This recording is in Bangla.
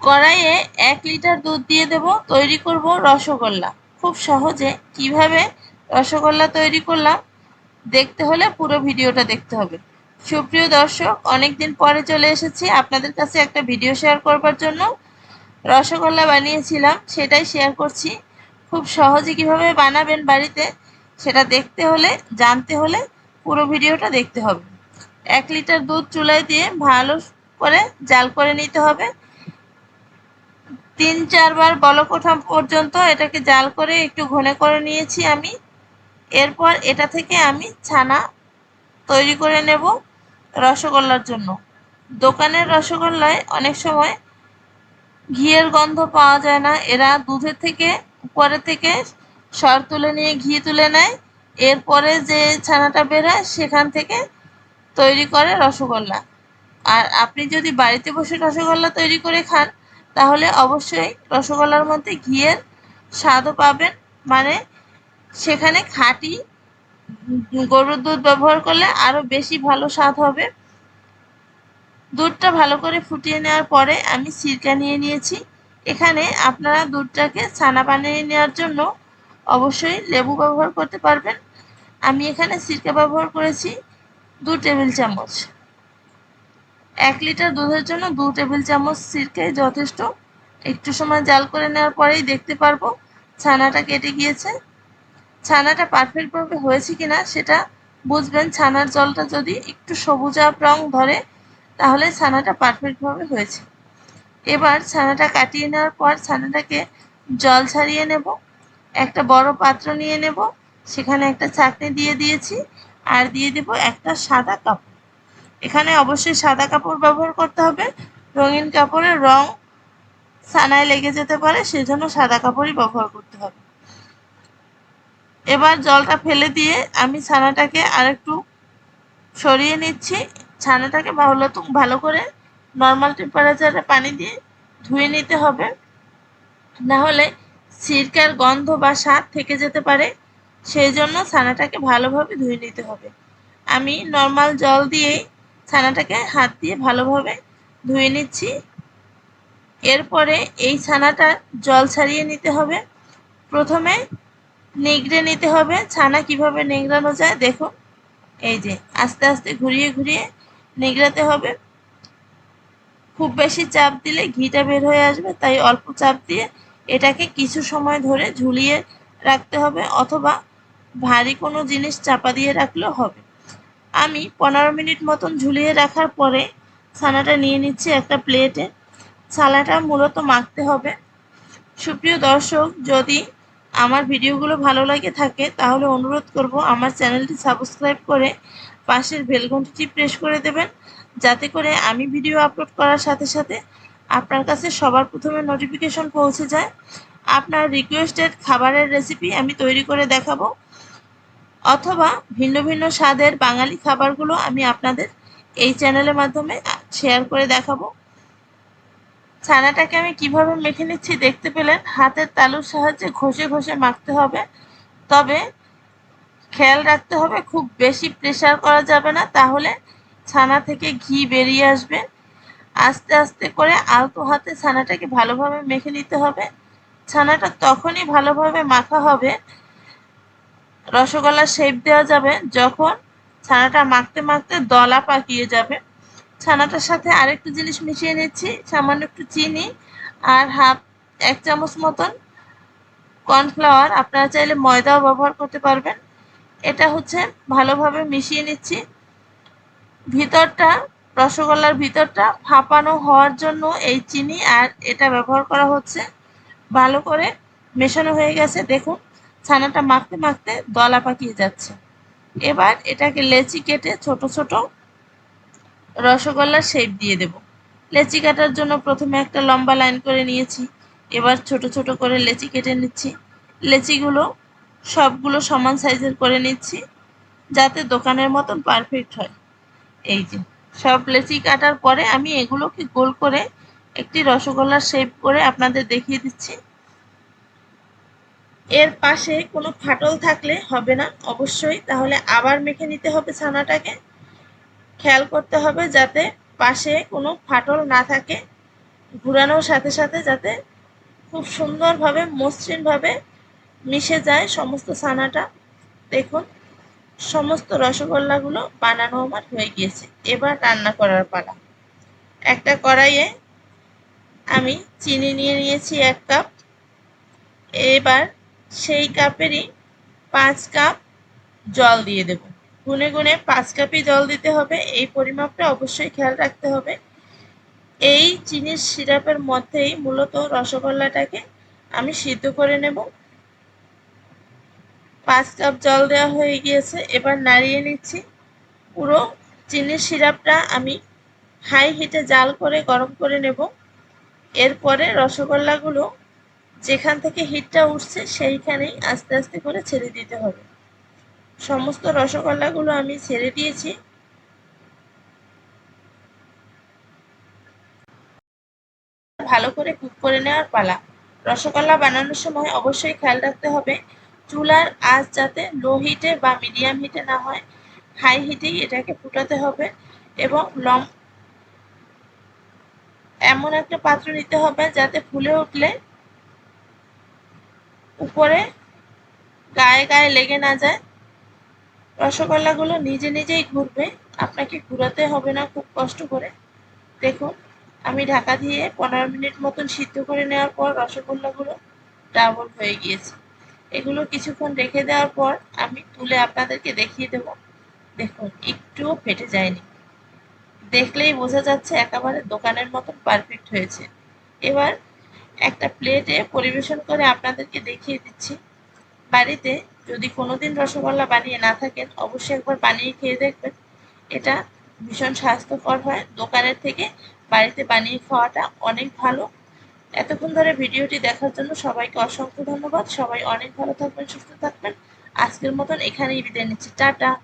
কড়াইয়ে এক লিটার দুধ দিয়ে দেব, তৈরি করব রসগোল্লা। খুব সহজে কীভাবে রসগোল্লা তৈরি করলাম, দেখতে হলে পুরো ভিডিওটা দেখতে হবে। সুপ্রিয় দর্শক, অনেকদিন পরে চলে এসেছি আপনাদের কাছে একটা ভিডিও শেয়ার করবার জন্য। রসগোল্লা বানিয়েছিলাম, সেটাই শেয়ার করছি। খুব সহজে কীভাবে বানাবেন বাড়িতে, সেটা দেখতে হলে, জানতে হলে পুরো ভিডিওটা দেখতে হবে। এক লিটার দুধ চুলায় দিয়ে ভালো করে জাল করে নিতে হবে। তিন চারবার বলক ওঠা পর্যন্ত এটাকে জাল করে একটু ঘনে করে নিয়েছি আমি। এরপর এটা থেকে আমি ছানা তৈরি করে নেব রসগোল্লার জন্য। দোকানের রসগোল্লায় অনেক সময় ঘিয়ের গন্ধ পাওয়া যায় না। এরা দুধের থেকে উপরে থেকে সর তুলে নিয়ে ঘি তুলে নেয়। এরপরে যে ছানাটা বেরোয়, সেখান থেকে তৈরি করে রসগোল্লা। আর আপনি যদি বাড়িতে বসে রসগোল্লা তৈরি করে খান তাহলে অবশ্যই রসগোল্লার মধ্যে ঘিয়ের স্বাদও পাবেন। মানে সেখানে খাঁটি গরুর দুধ ব্যবহার করলে আরও বেশি ভালো স্বাদ হবে। দুধটা ভালো করে ফুটিয়ে নেওয়ার পরে আমি সিরকা নিয়ে নিয়েছি। এখানে আপনারা দুধটাকে ছানা বানিয়ে নেওয়ার জন্য অবশ্যই লেবু ব্যবহার করতে পারবেন। আমি এখানে সিরকা ব্যবহার করেছি দু টেবিল চামচ। এক লিটার দুধের জন্য দু টেবিল চামচ সিরকাই যথেষ্ট। একটু সময় জাল করে নেওয়ার পরেই দেখতে পারব ছানাটা কেটে গিয়েছে। ছানাটা পারফেক্টভাবে হয়েছে কি না সেটা বুঝবেন। ছানার জলটা যদি একটু সবুজাব রং ধরে, তাহলে ছানাটা পারফেক্টভাবে হয়েছে। এবার ছানাটা কাটিয়ে নেওয়ার পর ছানাটাকে জল ছাড়িয়ে নেব। একটা বড় পাত্র নিয়ে নেব। সেখানে একটা চাকনি দিয়ে দিয়েছি। আর দিয়ে দেব একটা সাদা কাপড় এখানে অবশ্যই সাদা কাপড় ব্যবহার করতে হবে, রঙিন কাপড়ের রং ছানায় লেগে যেতে পারে, সেজন্য সাদা কাপড়ই ব্যবহার করতে হবে। এবার জলটা ফেলে দিয়ে আমি ছানাটাকে আরেকটু সরিয়ে নিচ্ছি। ছানাটাকে ভালো ভালো করে নর্মাল টেম্পারেচারে পানি দিয়ে ধুয়ে নিতে হবে। না হলে সিরকার গন্ধ বা স্বাদ থেকে যেতে পারে, সেই জন্য ছানাটাকে ভালোভাবে ধুয়ে নিতে হবে। আমি নর্মাল জল দিয়েই ছানাটাকে হাত দিয়ে ভালোভাবে ধুয়ে নিচ্ছি। এরপরে এই ছানাটা জল ছাড়িয়ে নিতে হবে। প্রথমে নিগড়ে নিতে হবে। ছানা কীভাবে নিংড়ানো যায় দেখুন। এই যে আস্তে আস্তে ঘুরিয়ে ঘুরিয়ে নিগড়াতে হবে। খুব বেশি চাপ দিলে ঘিটা বের হয়ে আসবে, তাই অল্প চাপ দিয়ে এটাকে কিছু সময় ধরে ঝুলিয়ে রাখতে হবে, অথবা ভারী কোনো জিনিস চাপা দিয়ে রাখলেও হবে। আমি পনেরো মিনিট মতন ঝুলিয়ে রাখার পরে ছানাটা নিয়ে নিচ্ছি একটা প্লেটে। ছানাটা মূলত মাখতে হবে। সুপ্রিয় দর্শক, যদি আমার ভিডিওগুলো ভালো লাগে থাকে, তাহলে অনুরোধ করব আমার চ্যানেলটি সাবস্ক্রাইব করে পাশের বেলঘন্টিটি প্রেস করে দেবেন, যাতে করে আমি ভিডিও আপলোড করার সাথে সাথে আপনার কাছে সবার প্রথমে নোটিফিকেশন পৌঁছে যায়। আপনার রিকোয়েস্টেড খাবারের রেসিপি আমি তৈরি করে দেখাবো। অথবা ভিন্ন ভিন্ন স্বাদের বাঙালি খাবারগুলো আমি আপনাদের এই চ্যানেলের মাধ্যমে শেয়ার করে দেখাবো। ছানাটাকে আমি কীভাবে মেখে নিচ্ছি দেখতে পেলেন, হাতের তালুর সাহায্যে ঘষে ঘষে মাখতে হবে। তবে খেয়াল রাখতে হবে, খুব বেশি প্রেশার করা যাবে না, তাহলে ছানা থেকে ঘি বেরিয়ে আসবে। আস্তে আস্তে করে আলতো হাতে ছানাটাকে ভালোভাবে মেখে নিতে হবে। ছানাটা তখনই ভালোভাবে মাখা হবে রসগোল্লার শেপ দেওয়া যাবে, যখন ছানাটা মাখতে মাখতে দলা পাকিয়ে যাবে। ছানাটার সাথে আরেকটু জিনিস মিশিয়ে নিচ্ছি, সামান্য একটু চিনি আর হাফ, এক চামচ মতন কর্নফ্লাওয়ার আপনারা চাইলে ময়দাও ব্যবহার করতে পারবেন। এটা হচ্ছে ভালোভাবে মিশিয়ে নিচ্ছি। ভিতরটা, রসগোল্লার ভিতরটা ফাঁপানো হওয়ার জন্য এই চিনি আর এটা ব্যবহার করা হচ্ছে। ভালো করে মেশানো হয়ে গেছে, দেখুন। ছানাটা মাখতে মাখতে দলা পাকিয়ে যাচ্ছে। এবার এটাকে লেচি কেটে ছোট ছোট রসগোল্লার শেপ দিয়ে দেব। লেচি কাটার জন্য প্রথমে একটা লম্বা লাইন করে নিয়েছি। এবার ছোট ছোট করে লেচি কেটে নিচ্ছি। লেচিগুলো সবগুলো সমান সাইজের করে নিচ্ছি, যাতে দোকানের মতন পারফেক্ট হয়। এই যে, সব লেচি কাটার পরে আমি এগুলোকে গোল করে একটি রসগোল্লার শেপ করে আপনাদের দেখিয়ে দিচ্ছি। এর পাশে কোনো ফাটল থাকলে হবে না, অবশ্যই। তাহলে আবার মেখে নিতে হবে ছানাটাকে। খেয়াল করতে হবে যাতে পাশে কোনো ফাটল না থাকে। ঘুরানোর সাথে সাথে যাতে খুব সুন্দরভাবে, মসৃণভাবে মিশে যায় সমস্ত ছানাটা। দেখুন, সমস্ত রসগোল্লাগুলো বানানো আমার হয়ে গিয়েছে। এবার রান্না করার পালা। একটা কড়াইয়ে আমি চিনি নিয়ে নিয়েছি এক কাপ। এবার সেই কাপেরই পাঁচ কাপ জল দিয়ে দেব। গুনে গুনে পাঁচ কাপই জল দিতে হবে। এই পরিমাপটা অবশ্যই খেয়াল রাখতে হবে। এই চিনির সিরাপের মধ্যেই মূলত রসগোল্লাটাকে আমি সিদ্ধ করে নেব। পাঁচ কাপ জল দেওয়া হয়ে গিয়েছে। এবার নাড়িয়ে নিচ্ছি। পুরো চিনির সিরাপটা আমি হাই হিটে জাল করে গরম করে নেব। এরপরে রসগোল্লাগুলো যেখান থেকে হিটটা উঠছে, সেইখানেই আস্তে আস্তে করে ছেড়ে দিতে হবে। সমস্ত রসগোল্লাগুলো আমি ছেড়ে দিয়েছি। ভালো করে কুক করে নেওয়ার পালা। রসগোল্লা বানানোর সময় অবশ্যই খেয়াল রাখতে হবে, চুলার আঁচ যাতে লো হিটে বা মিডিয়াম হিটে না হয়, হাই হিটেই এটাকে ফুটাতে হবে এবং লং এমন একটা পাত্র নিতে হবে যাতে ফুলে উঠলে উপরে গায়ে গায়ে লেগে না যায়। রসগোল্লাগুলো নিজে নিজেই ঘুরবে। আপনাকে ঘুরাতে হবে না খুব কষ্ট করে। দেখুন, আমি ঢাকা দিয়ে পনেরো মিনিট মতন সিদ্ধ করে নেওয়ার পর রসগোল্লাগুলো ডাবল হয়ে গিয়েছে। এগুলো কিছুক্ষণ রেখে দেওয়ার পর আমি তুলে আপনাদেরকে দেখিয়ে দেব। দেখুন, একটুও ফেটে যায়নি। দেখলেই বোঝা যাচ্ছে একেবারে দোকানের মতন পারফেক্ট হয়েছে। এবার একটা প্লেটে পরিবেশন করে আপনাদেরকে দেখিয়ে দিচ্ছি। বাড়িতে যদি কোনোদিন রসগোল্লা বানিয়ে না থাকেন, অবশ্যই একবার বানিয়ে খেয়ে দেখবেন। এটা ভীষণ স্বাস্থ্যকর হয়। দোকানের থেকে বাড়িতে বানিয়ে খাওয়াটা অনেক ভালো। এতক্ষণ ধরে ভিডিওটি দেখার জন্য সবাইকে অসংখ্য ধন্যবাদ। সবাই অনেক ভালো থাকবেন, সুস্থ থাকবেন। আজকের মতন এখানেই বিদায় নিচ্ছি। টাটা!